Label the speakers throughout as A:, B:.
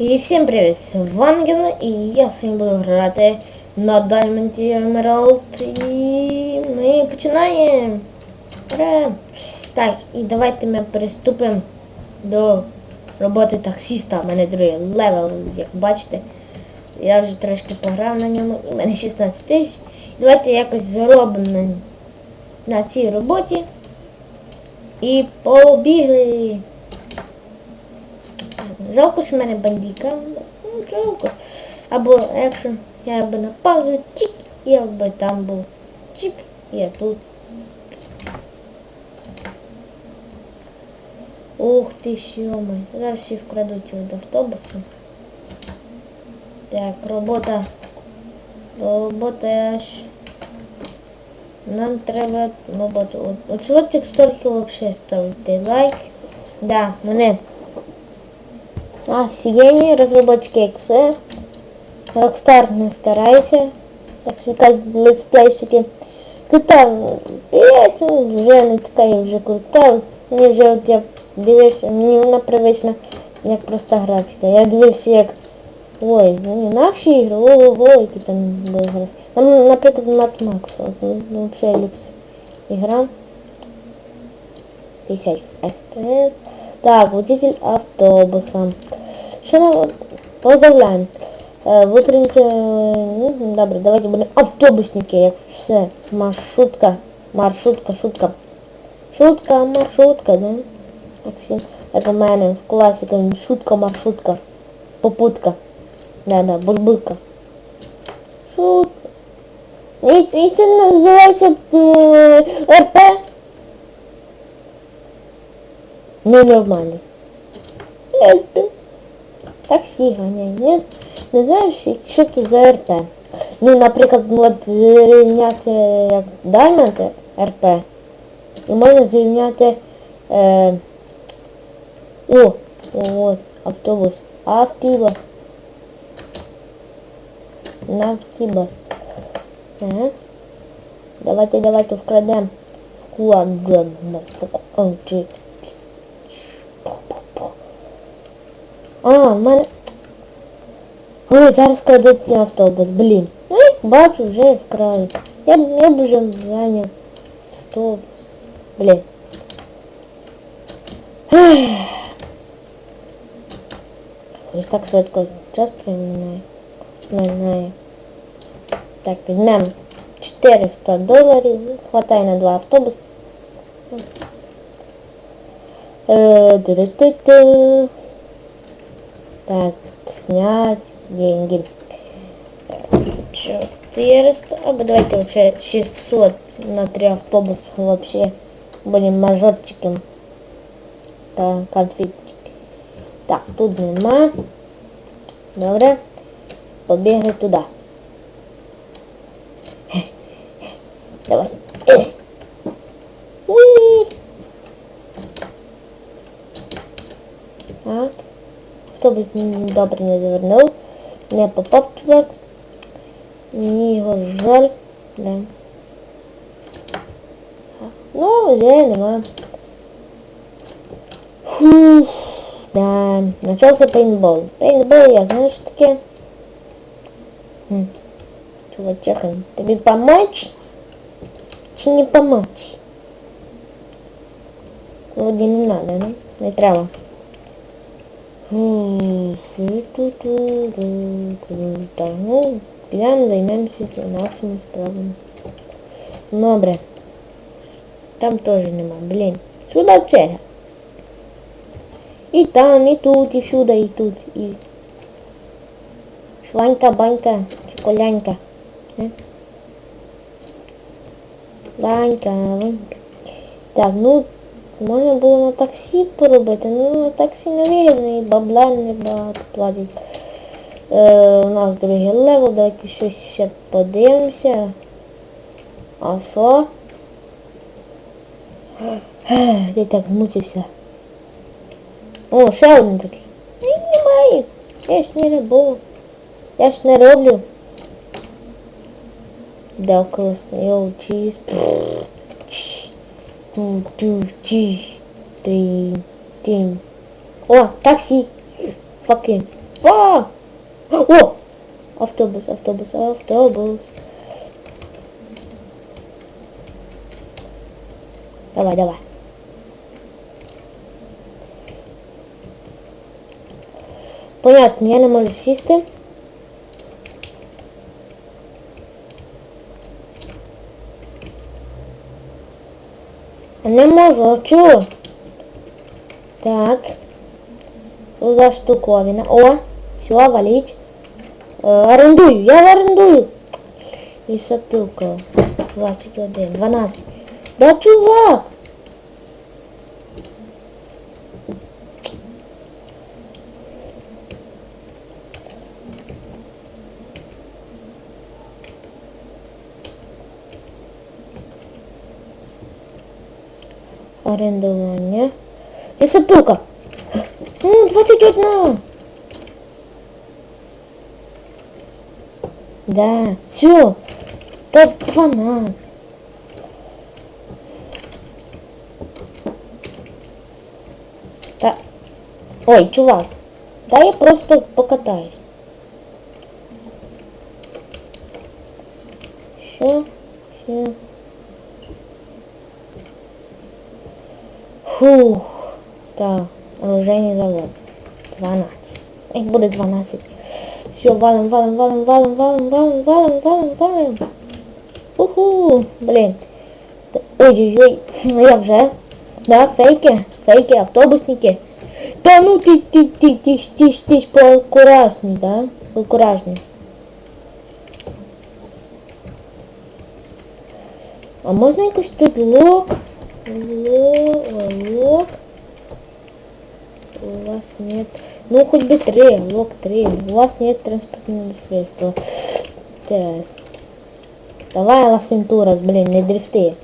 A: І всім привіт! З вами Гена, я сьогодні буду грати на Diamond Emerald. І ми починаємо! Ура! Так, і давайте ми приступимо до роботи таксіста. У мене другий левел, як бачите. Я вже трошки пограв на ньому, і в мене 16 тисяч. Давайте якось заробимо на, на цій роботі. І побігли! Жалко, що в мене. Ну, жалко. Або якщо я би напав, чик, я би там був. Чик, я тут. Ух ти сьомий. Зараз всі вкрадуть від автобуса. Так, робота. Робота. Нам треба роботу. От, от цього текстурку взагалі ставити лайк. Да, мене Офигение, разработчики X. Rockstar не старайся. Так як летсплейщики. Крута, я вже не така я вже крута. Мені вже я дивився, мені вона привична, як проста графіка. Я дивився як... Ой, ну наші ігри, ого, які там були гри. Там, наприклад, Mad Max, от, ну, ну, взагалі люкс ігра. 50 FPS. Так, водитель автобуса. Нам поздравляємо. Е, Ви прийняті, ну, добре, давайте будемо автобусники, як все. Маршрутка, маршрутка, шутка. Шутка, маршрутка, да? Як у мене в класі, шутка, маршрутка. Попутка. Да, да, бульбулка. Шутка. І, і це називається е, РП. Ненормально. Езби. Таксі ганяй. Не, не знаєш, що тут за РП. Ну, наприклад, зрівняти як Diamond РП. І можна зрівняти е, о, от, автобус. Автібус. На автібус. Ага. Давайте, давайте вкрадемо. Складемо. О, А, в мене... Ой, зараз крадеться автобус, блін. Ай, бачу, вже вкрали. Я, б- я б вже зайняв автобус. Блін. Ось так швидко час примінає. Минає. Так, візьмемо 400 доларів. Хватає на два автобуси. Е. Так, снять деньги. 400, або давайте вообще 600 на три автобуса вообще. Будем мажорчиком. Так, конфетчики. Так, тут нема. Добре. Побігли туди. Давай. Е. Уї. Так Автобус м, добре не завернув. Не попав чувак. Мені його жаль. Да. Ну, вже нема. Фух. Да. Начався пейнтбол. Пейнтбол, я знаю, що таке. Хм. Чувачок, тобі помочь? Чи не помочь? Вроді не надо, не? Не треба. М, ту-ту-ту-ту-ту. Так, ну, підемо займемося нашими справами. Добре. Там теж нема, блін. Сюди черга. І там, і тут, і сюди, і тут. І... Шванька, банька, чи колянька. Е? Банька, банька. Так, ну, можна було на таксі поробити, ну на таксі не вигідно і бабла не багато платить. Е, у нас другий левел, давайте щось ще подивимося. А що? Я так змучився. О, ще один такий. Ні, немає. Я ж не роблю. Я ж не роблю. Да, класно. Йоу, чіз. Ту, ту, чіз. Ти, тин. О, таксі. Факи. Два! О! Автобус, автобус, автобус. Давай, давай. Понятно, я не можу сісти. Не можу, а? Так. За штуковина? О, все, валить. Э, орендую, я орендую. І сопилка. 21, 12. Да чувак! Орендування. І сопилка. Ну, 21. Да, все. Да 12. Да. Ой, чувак. Да я просто покатаюсь. Все, все. Фух. Так, оружейний завод. 12. Їх буде 12. Все, валим, валим, валим, валим, валим, валим, валим, валим, валим. Уху, блін. Ой-ой-ой, ну я вже. Да, фейки, фейки, автобусники. Та ну ти, ти, ти, ти, ти, ти ж да? Поакуражний. А можна якось тут лок? Лок, лок. У вас нет... Ну, хоть бы три, лог три. У вас нет транспортного средства. Тест. Давай, Лас Вентурас, блин, не дрифти.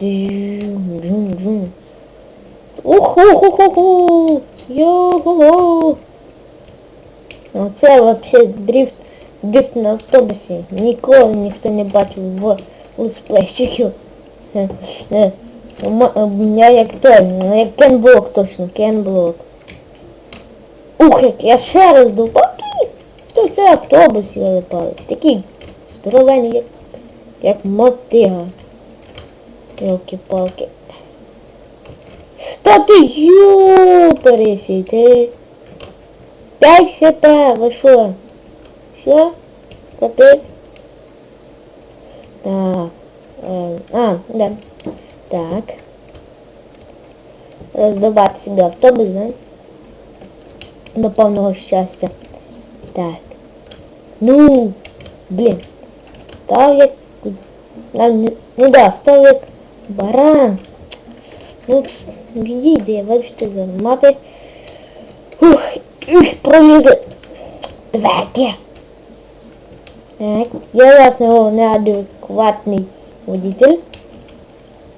A: Джум-джум-джум. Уху-ху-ху-ху! Йо-ху-ху! Оце вообще дрифт, дрифт на автобусі. Ніколи ніхто не бачив в летсплейщиків. Я як той, як Кенблок точно, Кенблок. Ух, як я ще раз думав, окей, то це автобус його пали. Такий здоровений, як, як мотига. Йолки-палки. Та ти юпересі, ти. 5 хп, ви що? Що? Капець? Так. А, да. Так. Роздавати собі автобус, да? До повного щастя. Так. Ну, блін. Став як... Ну да, став як баран. Ну, відійди, вибачте за мати. Ух, ух, пролізли. Дверки. Так, я ясно неадекватний водитель.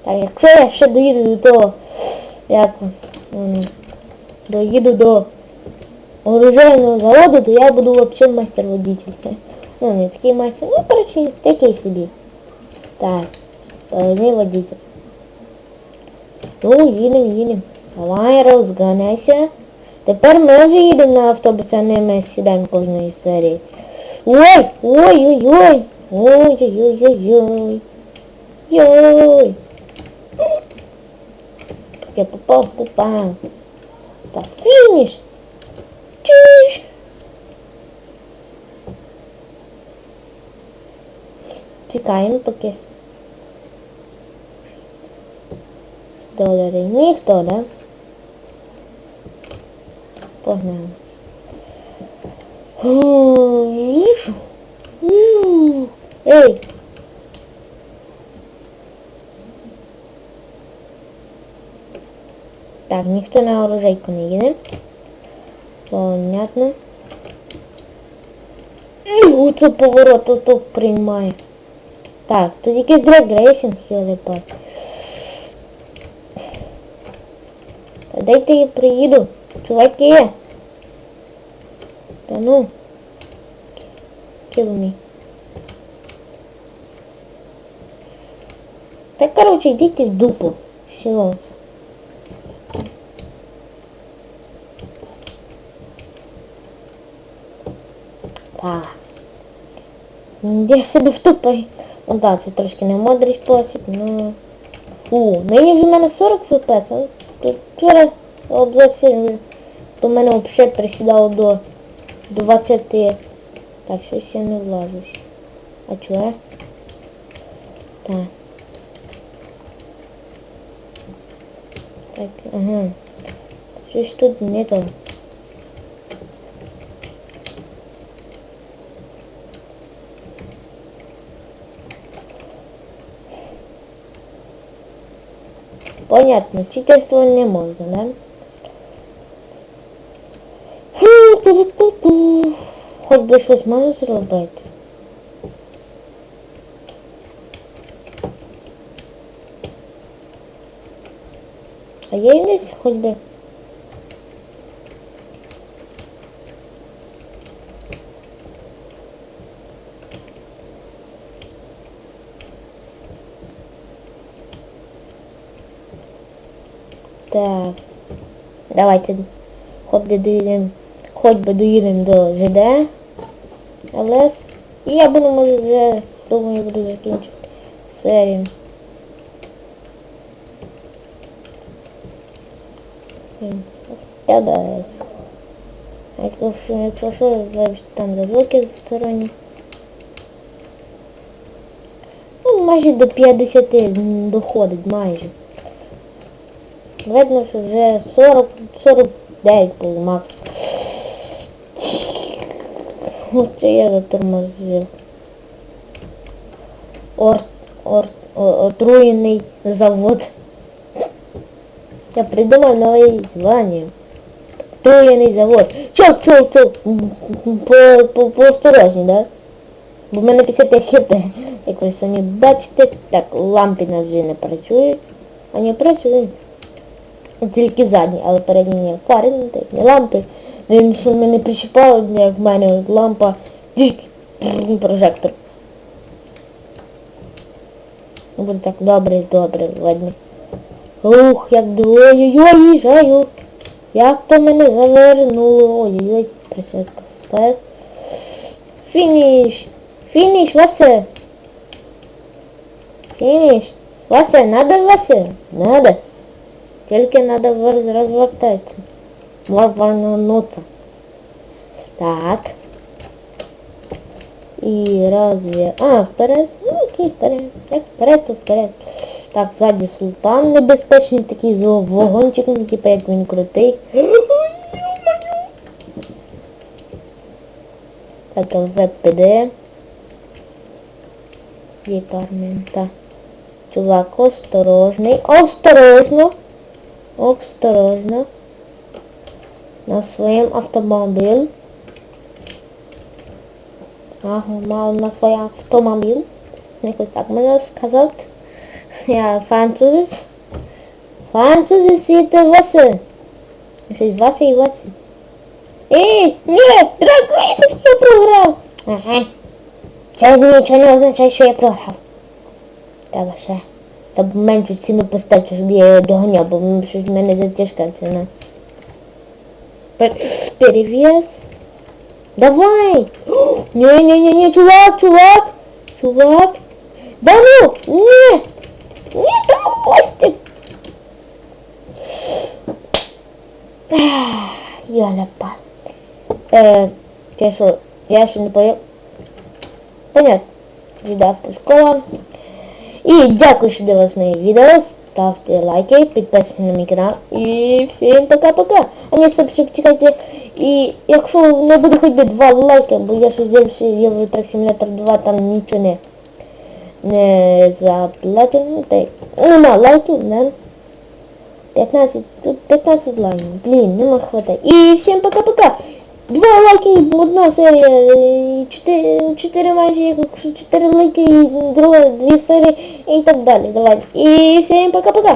A: Так, якщо я ще доїду до того, як доїду до оружейного заводу, то я буду взагалі майстер-водитель. Ну, не такий майстер, ну, коротше, такий собі. Так, головний водитель. Ну, їдемо, їдемо. Давай, розганяйся. Тепер ми вже їдемо на автобус, а не ми сідаємо кожної серії. Ой, ой-ой-ой. Ой-ой-ой-ой-ой. Ioi! Que popó, popá. Tofinhos. Tá Tchus. Te caindo porque... Доллары никто, да? Понял. Лишу? Эй! Так, ніхто на оружейку не їде. Понятно. Оце поворот ото приймає. Так, тут якийсь драг-рейсинг, хілипак. Дайте я приїду. Чуваки. Та ну. Kill me. Так, короче, идите в дупу. Все. М, Я себе втупай. Ну так, це трошки не мудрий спосіб, ну. У, нині вже в мене 40 FPS, а тут вчора сильно до мене взагалі присідало до 20. Так, щось я не влажусь. А чого? Так. Так, ага. Щось тут не то. Понятно, читерство не можно, да? Фу-ту-ту-ту. Хоч би щось можу зробити. А є десь хоч би. Так. Давайте хоч доїдемо, хоч би доїдемо до ЖД. ЛС. І я буду, може, вже, думаю, буду закінчити серію. ЛС. Якщо, що- там за звуки сторонні. Ну, майже до 50 м, доходить, майже. Видно, що вже 40, 49 був максимум. Оце я затормозив. Ор, ор, отруєний завод. Я придумав нове звання. Отруєний завод. Чо, чо, чо? По, по, поосторожні, да? Бо в мене 55 хп. Як ви самі бачите, так, лампи на вже не працюють. А не працюють. Тільки задні, але передні ні. Фари не так, ні лампи. Він що мене причіпало, як в мене лампа, тільки прожектор. Ну, Буде так добре, добре, видно. Ух, як ой-ой-ой, їжджаю. Як то мене завернуло. Ой-ой-ой, присвятка FPS. Фініш. Фініш, Васе. Фініш. Васе, надо, Васе? Надо. Тільки надо роз- розвертатися. Варнуться. Так. І разве... А, вперед. Ну, окей, вперед. Як вперед, то вперед. Так, ззаді султан небезпечний, такий з вогончиком, типу як він крутий. Так, ВПД. Є кармента. Чувак, осторожний. Осторожно. Осторожно. На своєму автомобіль. Ага, мав на свій автомобіль. Якось так можна сказати. Я французець. Французець і ти Васи. Щось Вася і Васи. Ей, ні, драк я програв. Ага. Це нічого не означає, що я програв. Треба ще. Та меншу ціну поставити, щоб я її доганяв, бо щось в мене затяжка ціна. Пер... Перевес. Давай! Не-не-не-не, чувак, чувак! Чувак! Да ну! Не! Не, там Я напал. Е, я що, я ще не понял. Понятно. Віда автошкола. І дякую, що дивились мої відео. Ставте лайки, підписуйтесь на мій канал. І всім пока-пока. А не стоп, щоб чекайте. І якщо не буде хоч би два лайки, бо я щось дивився Євротрек Симулятор 2, там нічого не, не заплатено. Та й нема лайків, не? 15, тут 15 лайків. Блін, нема хватає. І всім пока-пока. Два лайки, одна серія, і чотири, чотири майже, чотири лайки, друга, дві серії і так далі. Давай. І всім пока-пока.